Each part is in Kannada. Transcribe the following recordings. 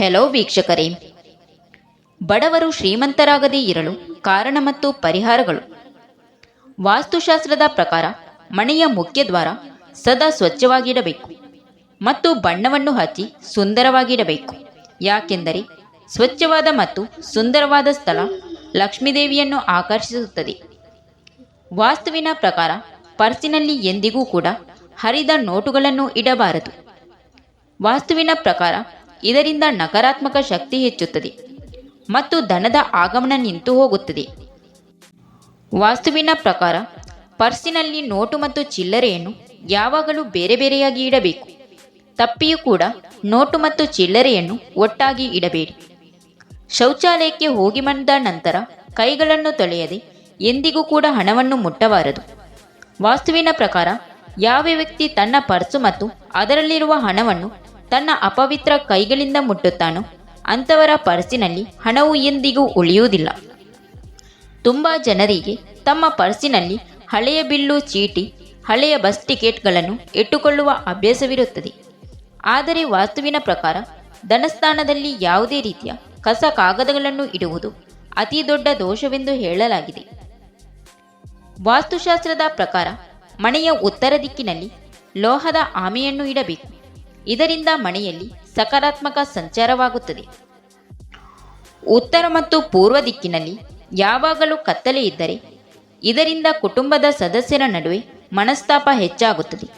ಹೆಲೋ ವೀಕ್ಷಕರೇ. ಬಡವರು ಶ್ರೀಮಂತರಾಗದೇ ಇರಲು ಕಾರಣ ಮತ್ತು ಪರಿಹಾರಗಳು. ವಾಸ್ತುಶಾಸ್ತ್ರದ ಪ್ರಕಾರ ಮನೆಯ ಮುಖ್ಯ ದ್ವಾರ ಸದಾ ಸ್ವಚ್ಛವಾಗಿಡಬೇಕು ಮತ್ತು ಬಣ್ಣವನ್ನು ಹಚ್ಚಿ ಸುಂದರವಾಗಿಡಬೇಕು ಯಾಕೆಂದರೆ ಸ್ವಚ್ಛವಾದ ಮತ್ತು ಸುಂದರವಾದ ಸ್ಥಳ ಲಕ್ಷ್ಮೀದೇವಿಯನ್ನು ಆಕರ್ಷಿಸುತ್ತದೆ. ವಾಸ್ತುವಿನ ಪ್ರಕಾರ ಪರ್ಸಿನಲ್ಲಿ ಎಂದಿಗೂ ಕೂಡ ಹರಿದ ನೋಟುಗಳನ್ನು ಇಡಬಾರದು. ವಾಸ್ತುವಿನ ಪ್ರಕಾರ ಇದರಿಂದ ನಕಾರಾತ್ಮಕ ಶಕ್ತಿ ಹೆಚ್ಚುತ್ತದೆ ಮತ್ತು ಧನದ ಆಗಮನ ನಿಂತು ಹೋಗುತ್ತದೆ. ವಾಸ್ತುವಿನ ಪ್ರಕಾರ, ಪರ್ಸಿನಲ್ಲಿ ನೋಟು ಮತ್ತು ಚಿಲ್ಲರೆಯನ್ನು ಯಾವಾಗಲೂ ಬೇರೆ ಬೇರೆಯಾಗಿ ಇಡಬೇಕು. ತಪ್ಪಿಯೂ ಕೂಡ ನೋಟು ಮತ್ತು ಚಿಲ್ಲರೆಯನ್ನು ಒಟ್ಟಾಗಿ ಇಡಬೇಡಿ. ಶೌಚಾಲಯಕ್ಕೆ ಹೋಗಿ ಬಂದ ನಂತರ ಕೈಗಳನ್ನು ತೊಳೆಯದೆ ಎಂದಿಗೂ ಕೂಡ ಹಣವನ್ನು ಮುಟ್ಟಬಾರದು. ವಾಸ್ತುವಿನ ಪ್ರಕಾರ, ಯಾವ ವ್ಯಕ್ತಿ ತನ್ನ ಪರ್ಸು ಮತ್ತು ಅದರಲ್ಲಿರುವ ಹಣವನ್ನು ತನ್ನ ಅಪವಿತ್ರ ಕೈಗಳಿಂದ ಮುಟ್ಟುತ್ತಾನೋ, ಅಂಥವರ ಪರ್ಸಿನಲ್ಲಿ ಹಣವು ಎಂದಿಗೂ ಉಳಿಯುವುದಿಲ್ಲ. ತುಂಬ ಜನರಿಗೆ ತಮ್ಮ ಪರ್ಸಿನಲ್ಲಿ ಹಳೆಯ ಬಿಲ್ಲು ಚೀಟಿ, ಹಳೆಯ ಬಸ್ ಟಿಕೆಟ್ಗಳನ್ನು ಇಟ್ಟುಕೊಳ್ಳುವ ಅಭ್ಯಾಸವಿರುತ್ತದೆ. ಆದರೆ ವಾಸ್ತುವಿನ ಪ್ರಕಾರ ಧನಸ್ಥಾನದಲ್ಲಿ ಯಾವುದೇ ರೀತಿಯ ಕಸ ಕಾಗದಗಳನ್ನು ಇಡುವುದು ಅತಿ ದೊಡ್ಡ ದೋಷವೆಂದು ಹೇಳಲಾಗಿದೆ. ವಾಸ್ತುಶಾಸ್ತ್ರದ ಪ್ರಕಾರ ಮನೆಯ ಉತ್ತರ ದಿಕ್ಕಿನಲ್ಲಿ ಲೋಹದ ಆಮೆಯನ್ನು ಇಡಬೇಕು. ಇದರಿಂದ ಮನೆಯಲ್ಲಿ ಸಕಾರಾತ್ಮಕ ಸಂಚಾರವಾಗುತ್ತದೆ. ಉತ್ತರ ಮತ್ತು ಪೂರ್ವ ದಿಕ್ಕಿನಲ್ಲಿ ಯಾವಾಗಲೂ ಕತ್ತಲೆ ಇದ್ದರೆ, ಇದರಿಂದ ಕುಟುಂಬದ ಸದಸ್ಯರ ನಡುವೆ ಮನಸ್ತಾಪ ಹೆಚ್ಚಾಗುತ್ತದೆ.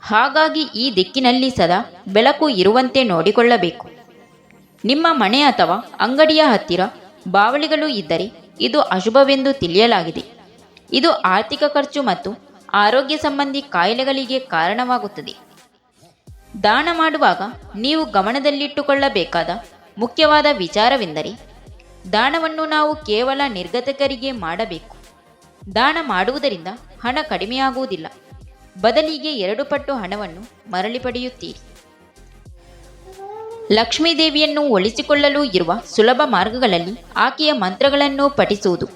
ಹಾಗಾಗಿ ಈ ದಿಕ್ಕಿನಲ್ಲಿ ಸದಾ ಬೆಳಕು ಇರುವಂತೆ ನೋಡಿಕೊಳ್ಳಬೇಕು. ನಿಮ್ಮ ಮನೆ ಅಥವಾ ಅಂಗಡಿಯ ಹತ್ತಿರ ಬಾವಳಿಗಳು ಇದ್ದರೆ ಇದು ಅಶುಭವೆಂದು ತಿಳಿಯಲಾಗಿದೆ. ಇದು ಆರ್ಥಿಕ ಖರ್ಚು ಮತ್ತು ಆರೋಗ್ಯ ಸಂಬಂಧಿ ಕಾಯಿಲೆಗಳಿಗೆ ಕಾರಣವಾಗುತ್ತದೆ. ದಾನ ಮಾಡುವಾಗ ನೀವು ಗಮನದಲ್ಲಿಟ್ಟುಕೊಳ್ಳಬೇಕಾದ ಮುಖ್ಯವಾದ ವಿಚಾರವೆಂದರೆ, ದಾನವನ್ನು ನಾವು ಕೇವಲ ನಿರ್ಗತಕರಿಗೆ ಮಾಡಬೇಕು. ದಾನ ಮಾಡುವುದರಿಂದ ಹಣ ಕಡಿಮೆಯಾಗುವುದಿಲ್ಲ. ಬದಲಿಗೆ ಎರಡು ಪಟ್ಟು ಹಣವನ್ನು ಮರಳಿ ಪಡೆಯುತ್ತೀರಿ. ಲಕ್ಷ್ಮೀದೇವಿಯನ್ನು ಒಲಿಸಿಕೊಳ್ಳಲು ಇರುವ ಸುಲಭ ಮಾರ್ಗಗಳಲ್ಲಿ ಆಕೆಯ ಮಂತ್ರಗಳನ್ನು ಪಠಿಸುವುದು.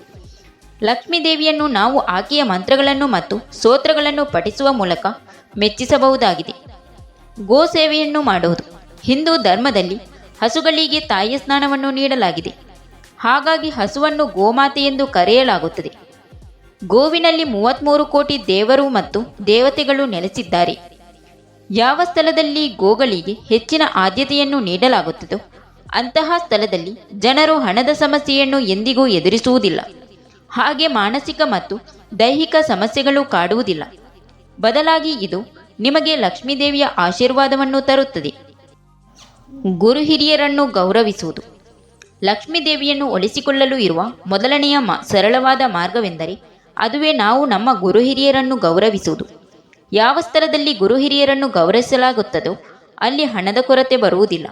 ಲಕ್ಷ್ಮೀದೇವಿಯನ್ನು ನಾವು ಆಕೆಯ ಮಂತ್ರಗಳನ್ನು ಮತ್ತು ಸ್ತೋತ್ರಗಳನ್ನು ಪಠಿಸುವ ಮೂಲಕ ಮೆಚ್ಚಿಸಬಹುದಾಗಿದೆ. ಗೋ ಸೇವೆಯನ್ನು ಮಾಡುವುದು. ಹಿಂದೂ ಧರ್ಮದಲ್ಲಿ ಹಸುಗಳಿಗೆ ತಾಯಿಯ ಸ್ನಾನವನ್ನು ನೀಡಲಾಗಿದೆ. ಹಾಗಾಗಿ ಹಸುವನ್ನು ಗೋಮಾತೆ ಎಂದು ಕರೆಯಲಾಗುತ್ತದೆ. ಗೋವಿನಲ್ಲಿ ಮೂವತ್ತ್ಮೂರು ಕೋಟಿ ದೇವರು ಮತ್ತು ದೇವತೆಗಳು ನೆಲೆಸಿದ್ದಾರೆ. ಯಾವ ಸ್ಥಳದಲ್ಲಿ ಗೋಗಳಿಗೆ ಹೆಚ್ಚಿನ ಆದ್ಯತೆಯನ್ನು ನೀಡಲಾಗುತ್ತದೋ ಅಂತಹ ಸ್ಥಳದಲ್ಲಿ ಜನರು ಹಣದ ಸಮಸ್ಯೆಯನ್ನು ಎಂದಿಗೂ ಎದುರಿಸುವುದಿಲ್ಲ. ಹಾಗೆ ಮಾನಸಿಕ ಮತ್ತು ದೈಹಿಕ ಸಮಸ್ಯೆಗಳು ಕಾಡುವುದಿಲ್ಲ. ಬದಲಾಗಿ ಇದು ನಿಮಗೆ ಲಕ್ಷ್ಮೀದೇವಿಯ ಆಶೀರ್ವಾದವನ್ನು ತರುತ್ತದೆ. ಗುರು ಹಿರಿಯರನ್ನು ಗೌರವಿಸುವುದು. ಲಕ್ಷ್ಮೀದೇವಿಯನ್ನು ಒಲಿಸಿಕೊಳ್ಳಲು ಇರುವ ಮೊದಲನೆಯ ಮ, ಸರಳವಾದ ಮಾರ್ಗವೆಂದರೆ ಅದುವೇ ನಾವು ನಮ್ಮ ಗುರು ಹಿರಿಯರನ್ನು ಗೌರವಿಸುವುದು. ಯಾವ ಸ್ಥಳದಲ್ಲಿ ಗುರು ಹಿರಿಯರನ್ನು ಗೌರವಿಸಲಾಗುತ್ತದೋ ಅಲ್ಲಿ ಹಣದ ಕೊರತೆ ಬರುವುದಿಲ್ಲ.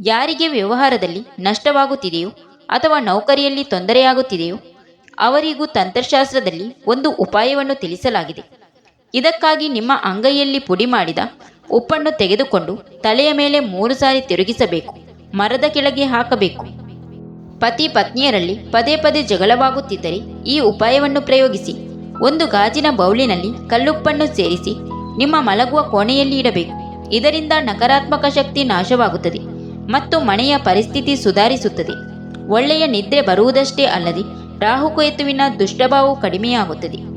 ಯಾರಿಗೆ ವ್ಯವಹಾರದಲ್ಲಿ ನಷ್ಟವಾಗುತ್ತಿದೆಯೋ ಅಥವಾ ನೌಕರಿಯಲ್ಲಿ ತೊಂದರೆಯಾಗುತ್ತಿದೆಯೋ ಅವರಿಗೂ ತಂತ್ರಶಾಸ್ತ್ರದಲ್ಲಿ ಒಂದು ಉಪಾಯವನ್ನು ತಿಳಿಸಲಾಗಿದೆ. ಇದಕ್ಕಾಗಿ ನಿಮ್ಮ ಅಂಗೈಯಲ್ಲಿ ಪುಡಿ ಮಾಡಿದ ಉಪ್ಪನ್ನು ತೆಗೆದುಕೊಂಡು ತಲೆಯ ಮೇಲೆ ಮೂರು ಸಾರಿ ತಿರುಗಿಸಬೇಕು. ಮರದ ಕೆಳಗೆ ಹಾಕಬೇಕು. ಪತಿ ಪತ್ನಿಯರಲ್ಲಿ ಪದೇ ಪದೇ ಜಗಳವಾಗುತ್ತಿದ್ದರೆ ಈ ಉಪಾಯವನ್ನು ಪ್ರಯೋಗಿಸಿ. ಒಂದು ಗಾಜಿನ ಬೌಲಿನಲ್ಲಿ ಕಲ್ಲುಪ್ಪನ್ನು ಸೇರಿಸಿ ನಿಮ್ಮ ಮಲಗುವ ಕೋಣೆಯಲ್ಲಿ ಇಡಬೇಕು. ಇದರಿಂದ ನಕಾರಾತ್ಮಕ ಶಕ್ತಿ ನಾಶವಾಗುತ್ತದೆ ಮತ್ತು ಮನೆಯ ಪರಿಸ್ಥಿತಿ ಸುಧಾರಿಸುತ್ತದೆ. ಒಳ್ಳೆಯ ನಿದ್ರೆ ಬರುವುದಷ್ಟೇ ಅಲ್ಲದೆ ರಾಹುಕೇತುವಿನ ದುಷ್ಟಭಾವವು ಕಡಿಮೆಯಾಗುತ್ತದೆ.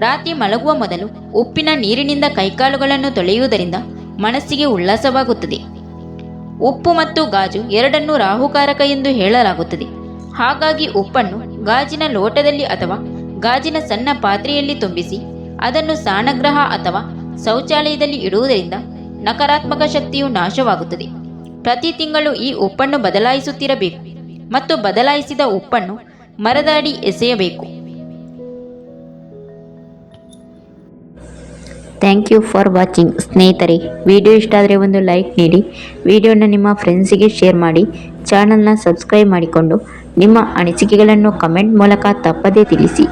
ರಾತ್ರಿ ಮಲಗುವ ಮೊದಲು ಉಪ್ಪಿನ ನೀರಿನಿಂದ ಕೈಕಾಲುಗಳನ್ನು ತೊಳೆಯುವುದರಿಂದ ಮನಸ್ಸಿಗೆ ಉಲ್ಲಾಸವಾಗುತ್ತದೆ. ಉಪ್ಪು ಮತ್ತು ಗಾಜು ಎರಡನ್ನೂ ರಾಹುಕಾರಕ ಎಂದು ಹೇಳಲಾಗುತ್ತದೆ. ಹಾಗಾಗಿ ಉಪ್ಪನ್ನು ಗಾಜಿನ ಲೋಟದಲ್ಲಿ ಅಥವಾ ಗಾಜಿನ ಸಣ್ಣ ಪಾತ್ರೆಯಲ್ಲಿ ತುಂಬಿಸಿ ಅದನ್ನು ಸ್ನಾನಗೃಹ ಅಥವಾ ಶೌಚಾಲಯದಲ್ಲಿ ಇಡುವುದರಿಂದ ನಕಾರಾತ್ಮಕ ಶಕ್ತಿಯು ನಾಶವಾಗುತ್ತದೆ. ಪ್ರತಿ ತಿಂಗಳು ಈ ಉಪ್ಪನ್ನು ಬದಲಾಯಿಸುತ್ತಿರಬೇಕು ಮತ್ತು ಬದಲಾಯಿಸಿದ ಉಪ್ಪನ್ನು ಮರದಾಡಿ ಎಸೆಯಬೇಕು. ಥ್ಯಾಂಕ್ ಯು ಫಾರ್ ವಾಚಿಂಗ್ ಸ್ನೇಹಿತರೆ ವಿಡಿಯೋ ಇಷ್ಟ ಆದರೆ ಒಂದು ಲೈಕ್ ನೀಡಿ. ವಿಡಿಯೋನ ನಿಮ್ಮ ಫ್ರೆಂಡ್ಸಿಗೆ ಶೇರ್ ಮಾಡಿ. ಚಾನಲ್ನ ಸಬ್ಸ್ಕ್ರೈಬ್ ಮಾಡಿಕೊಂಡು ನಿಮ್ಮ ಅನಿಸಿಕೆಗಳನ್ನು ಕಮೆಂಟ್ ಮೂಲಕ ತಪ್ಪದೇ ತಿಳಿಸಿ.